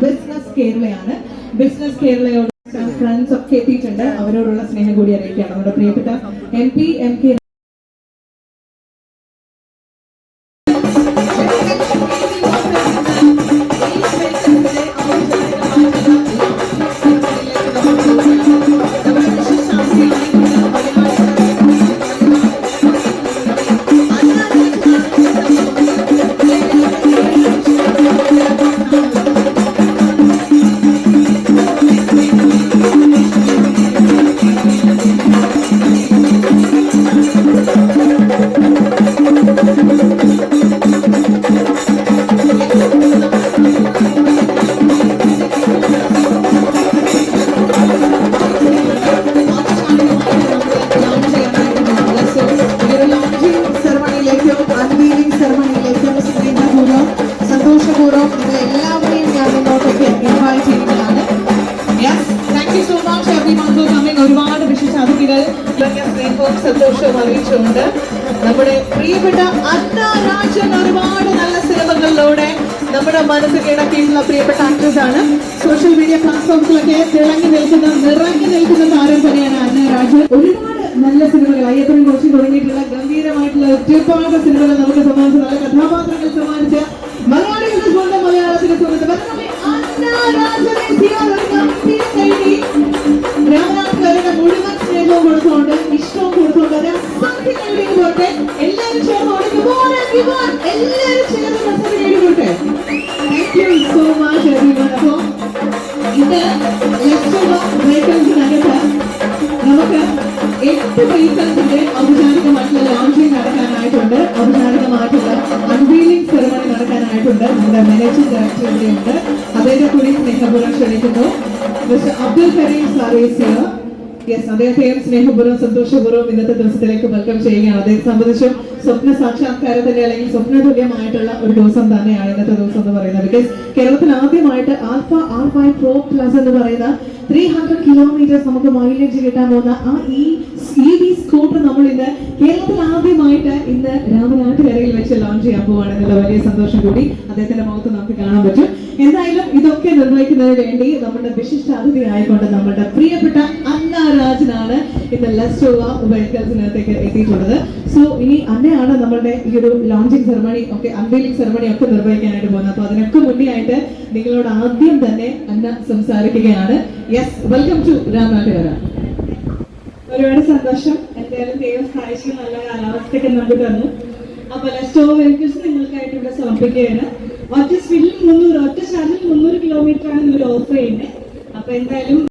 Business കേരളയാണ് business കേരളയോട് friends ഒക്കെ എത്തിയിട്ടുണ്ട്. അവരോടുള്ള സ്നേഹം കൂടി അറിയിക്കുകയാണ് നമ്മുടെ പ്രിയപ്പെട്ട M P M K thank you so much everyone for coming ഒരുപാട് അറിയിച്ചുകൊണ്ട് നമ്മുടെ പ്രിയപ്പെട്ട അന്ന രാജൻ ഒരുപാട് നല്ല സിനിമകളിലൂടെ നമ്മുടെ മനസ്സ് കിടക്കിയിട്ടുള്ള പ്രിയപ്പെട്ട ആക്ട്രസ് ആണ്. സോഷ്യൽ മീഡിയ പ്ലാറ്റ്ഫോംസിലൊക്കെ തിളങ്ങി നിൽക്കുന്ന നിറങ്ങി നിൽക്കുന്ന താരം തന്നെയാണ് അന്ന ഒരുപാട് നല്ല സിനിമകൾ അയ്യപ്പനും കുറിച്ച് തുടങ്ങിയിട്ടുള്ള ഗംഭീരമായിട്ടുള്ള ഒരുപാട് സിനിമകൾ നമുക്ക് സമ്മാനിച്ച നല്ല കഥാപാത്രങ്ങൾ സമ്മാനിച്ച അസാധ്യ കൈയടിക്ക് പോട്ടെ എല്ലാവരും on. എല്ലാവരും ചേർന്ന് പ്രസന്റ് കൈയടി താങ്ക് സോ മച്ച് അപ്പോ ഇത് ബ്രേക്കേഴ്സിനകത്ത് നമുക്ക് എട്ട് വെഹിക്കിൾസിന്റെ ഔപചാരികമായിട്ടുള്ള ലോഞ്ചിങ് നടക്കാനായിട്ടുണ്ട്. ഔപചാരികമായിട്ടുള്ള അൺവീലിംഗ് സെറമണി നടക്കാനായിട്ടുണ്ട്. നമ്മുടെ മാനേജിംഗ് ഡയറക്ടർ ഇവിടെയുണ്ട്. അദ്ദേഹത്തെ കൂടി സ്നേഹപൂർവം ക്ഷണിക്കുന്നു. മിസ്റ്റർ അബ്ദുൽ കരീം സാറേസിയ യെസ് അദ്ദേഹത്തെയും സ്നേഹപൂർവം സന്തോഷപൂർവം ഇന്നത്തെ ദിവസത്തിലേക്ക് വെൽക്കം ചെയ്യുകയാണ്. അദ്ദേഹത്തെ സംബന്ധിച്ചും സ്വപ്ന സാക്ഷാത്കാരത്തിന്റെ അല്ലെങ്കിൽ സ്വപ്ന തുല്യമായിട്ടുള്ള ഒരു ദിവസം തന്നെയാണ് ഇന്നത്തെ ദിവസം എന്ന് പറയുന്നത്. ബിക്കോസ് കേരളത്തിൽ ആദ്യമായിട്ട് alpha R five pro plus എന്ന് പറയുന്ന ത്രീ ഹൺഡ്രഡ് കിലോമീറ്റേഴ്സ് നമുക്ക് മൈലേജ് കിട്ടാൻ പോകുന്ന ആ ഈ ഇ വി സ്കൂട്ടർ നമ്മൾ ഇന്ന് കേരളത്തിൽ ആദ്യമായിട്ട് ഇന്ന് രാമനാട്ടുകരയിൽ വെച്ച് ലോഞ്ച് ചെയ്യാൻ പോവാണ്. എന്നുള്ള വലിയ സന്തോഷം കൂടി അദ്ദേഹത്തിന്റെ മുഖത്ത് നമുക്ക് കാണാൻ പറ്റും. എന്തായാലും ഇതൊക്കെ നിർവഹിക്കുന്നതിന് വേണ്ടി നമ്മുടെ വിശിഷ്ട അതിഥി ആയിക്കൊണ്ട് നമ്മുടെ പ്രിയപ്പെട്ട അന്ന രാജനാണ് ഇന്ന് ലെസ്റ്റോവ വെഹിക്കിൾസിനകത്തേക്ക് എത്തിയിട്ടുള്ളത്. സോ ഇനി അന്നയാണ് നമ്മളുടെ ഈ ഒരു ലോഞ്ചിങ് സെറമണി ഒക്കെ അൺവീലിംഗ് സെറമണി ഒക്കെ നിർവഹിക്കാനായിട്ട് പോകുന്നത്. അപ്പൊ അതിനൊക്കെ മുന്നേ ആയിട്ട് നിങ്ങളോട് ആദ്യം തന്നെ അന്ന സംസാരിക്കുകയാണ്. Yes welcome to Ramanattukara. ഒരുപാട് സന്തോഷം. എന്തായാലും ദൈവം സഹായിച്ചു നല്ല കാലാവസ്ഥയൊക്കെ നമുക്ക് തന്നു. അപ്പൊ ലെസ്റ്റോ വെഹിക്കിൾസ് നിങ്ങൾക്കായിട്ട് ഇവിടെ സമർപ്പിക്കുകയാണ്. ഒറ്റ സ്പീഡിൽ മുന്നൂറ് ഒറ്റ ചാർജിൽ മുന്നൂറ് കിലോമീറ്റർ ആണ് ഇവർ ഓഫർ ചെയ്യുന്നത് അപ്പൊ എന്തായാലും